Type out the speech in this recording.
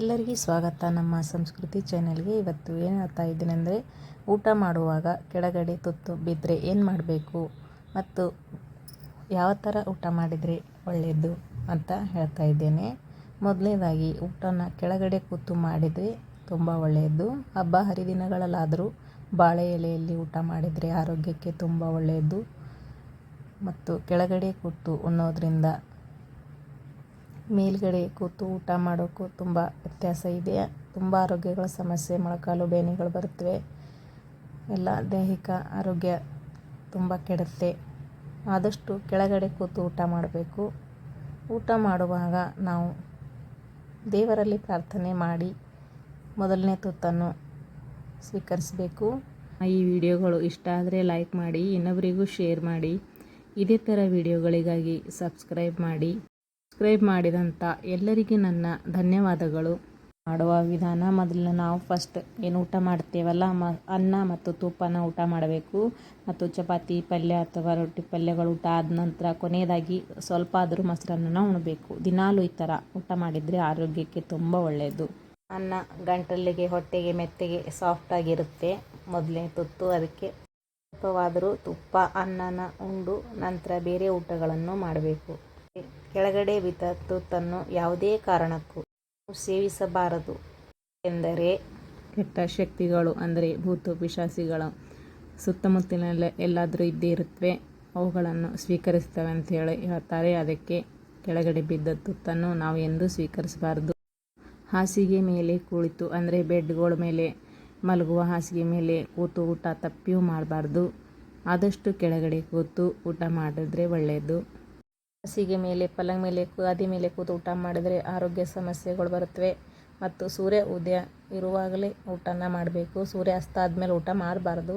ಎಲ್ಲರಿಗೂ ಸ್ವಾಗತ. ನಮ್ಮ ಸಂಸ್ಕೃತಿ ಚಾನೆಲ್ಗೆ ಇವತ್ತು ಏನು ಹೇಳ್ತಾ ಇದ್ದೀನಿ ಅಂದರೆ ಊಟ ಮಾಡುವಾಗ ಕೆಳಗಡೆ ತುತ್ತು ಬಿದ್ದರೆ ಏನು ಮಾಡಬೇಕು? ಮತ್ತು ಯಾವ ಥರ ಊಟ ಮಾಡಿದರೆ ಒಳ್ಳೆಯದು ಅಂತ ಹೇಳ್ತಾ ಇದ್ದೇನೆ. ಮೊದಲನೇದಾಗಿ ಊಟನ ಕೆಳಗಡೆ ಕೂತು ಮಾಡಿದರೆ ತುಂಬ ಒಳ್ಳೆಯದು ಹಬ್ಬ ಹರಿದಿನಗಳಲ್ಲಾದರೂ ಬಾಳೆ ಎಲೆಯಲ್ಲಿ ಊಟ ಮಾಡಿದರೆ ಆರೋಗ್ಯಕ್ಕೆ ತುಂಬ ಒಳ್ಳೆಯದು ಮತ್ತು ಕೆಳಗಡೆ ಕೂತು ಉಣ್ಣೋದ್ರಿಂದ ಮೇಲ್ಗಡೆ ಕೂತು ಊಟ ಮಾಡೋಕ್ಕೂ ತುಂಬ ವ್ಯತ್ಯಾಸ ಇದೆ. ತುಂಬ ಆರೋಗ್ಯಗಳ ಸಮಸ್ಯೆ ಮೊಳಕಾಲು ಬೇನೆಗಳು ಬರುತ್ತವೆ. ಎಲ್ಲ ದೈಹಿಕ ಆರೋಗ್ಯ ತುಂಬ ಕೆಡುತ್ತೆ. ಆದಷ್ಟು ಕೆಳಗಡೆ ಕೂತು ಊಟ ಮಾಡಬೇಕು. ಊಟ ಮಾಡುವಾಗ ನಾವು ದೇವರಲ್ಲಿ ಪ್ರಾರ್ಥನೆ ಮಾಡಿ ಮೊದಲನೇ ತುತ್ತನ್ನು ಸ್ವೀಕರಿಸಬೇಕು. ಈ ವಿಡಿಯೋಗಳು ಇಷ್ಟ ಆದರೆ ಲೈಕ್ ಮಾಡಿ ಇನ್ನೊಬ್ಬರಿಗೂ ಶೇರ್ ಮಾಡಿ. ಇದೇ ಥರ ವಿಡಿಯೋಗಳಿಗಾಗಿ ಸಬ್ಸ್ಕ್ರೈಬ್ ಮಾಡಿ. ಸಬ್ಸ್ಕ್ರೈಬ್ ಮಾಡಿದಂಥ ಎಲ್ಲರಿಗೂ ನನ್ನ ಧನ್ಯವಾದಗಳು. ಮಾಡುವ ವಿಧಾನ ಮೊದಲು ನಾವು ಫಸ್ಟ್ ಏನು ಊಟ ಮಾಡ್ತೇವಲ್ಲ, ಮ, ಅನ್ನ ಮತ್ತು ತುಪ್ಪನ ಊಟ ಮಾಡಬೇಕು. ಮತ್ತು ಚಪಾತಿ ಪಲ್ಯ ಅಥವಾ ರೊಟ್ಟಿ ಪಲ್ಯಗಳು ಊಟ ಆದ ನಂತರ ಕೊನೆಯದಾಗಿ ಸ್ವಲ್ಪ ಆದರೂ ಮೊಸರನ್ನ ಉಣಬೇಕು. ದಿನಾಲೂ ಈ ಥರ ಊಟ ಮಾಡಿದರೆ ಆರೋಗ್ಯಕ್ಕೆ ತುಂಬ ಒಳ್ಳೆಯದು ಅನ್ನ ಗಂಟಲಿಗೆ, ಹೊಟ್ಟೆಗೆ, ಮೆತ್ತಗೆ ಸಾಫ್ಟಾಗಿರುತ್ತೆ ಮೊದಲೇ ತುತ್ತು, ಅದಕ್ಕೆ ಸ್ವಲ್ಪವಾದರೂ ತುಪ್ಪ, ಅನ್ನನ ಉಂಡು, ನಂತರ ಬೇರೆ ಊಟಗಳನ್ನು ಮಾಡಬೇಕು. ಕೆಳಗಡೆ ಬಿದ್ದ ತುತ್ತನ್ನು ಯಾವುದೇ ಕಾರಣಕ್ಕೂ ಸೇವಿಸಬಾರದು ಎಂದರೆ ಕೆಟ್ಟ ಶಕ್ತಿಗಳು ಅಂದರೆ ಭೂತು ಪಿಶಾಸಿಗಳು ಸುತ್ತಮುತ್ತಲಿನಲ್ಲಿ ಎಲ್ಲಾದರೂ ಇದ್ದೇ ಇರುತ್ತವೆ, ಅವುಗಳನ್ನು ಸ್ವೀಕರಿಸ್ತವೆ ಅಂತ ಹೇಳಿ ಹೇಳ್ತಾರೆ. ಅದಕ್ಕೆ ಕೆಳಗಡೆ ಬಿದ್ದ ತುತ್ತನ್ನು ನಾವು ಎಂದೂ ಸ್ವೀಕರಿಸಬಾರ್ದು. ಹಾಸಿಗೆ ಮೇಲೆ ಕುಳಿತು ಅಂದರೆ ಬೆಡ್ಗಳ ಮೇಲೆ, ಮಲಗುವ ಹಾಸಿಗೆ ಮೇಲೆ ಕೂತು ಊಟ ತಪ್ಪಿಯೂ ಮಾಡಬಾರ್ದು. ಆದಷ್ಟು ಕೆಳಗಡೆ ಕೂತು ಊಟ ಮಾಡಿದ್ರೆ ಒಳ್ಳೆಯದು. ಹಾಸಿಗೆ ಮೇಲೆ, ಪಲಂಗ್ ಮೇಲೆ ಗಾದಿ ಮೇಲೆ ಕೂತು ಊಟ ಮಾಡಿದರೆ ಆರೋಗ್ಯ ಸಮಸ್ಯೆಗಳು ಬರುತ್ತವೆ. ಮತ್ತು ಸೂರ್ಯ ಉದಯ ಇರುವಾಗಲೇ ಊಟನ ಮಾಡಬೇಕು. ಸೂರ್ಯಾಸ್ತ ಆದಮೇಲೆ ಊಟ ಮಾಡಬಾರ್ದು.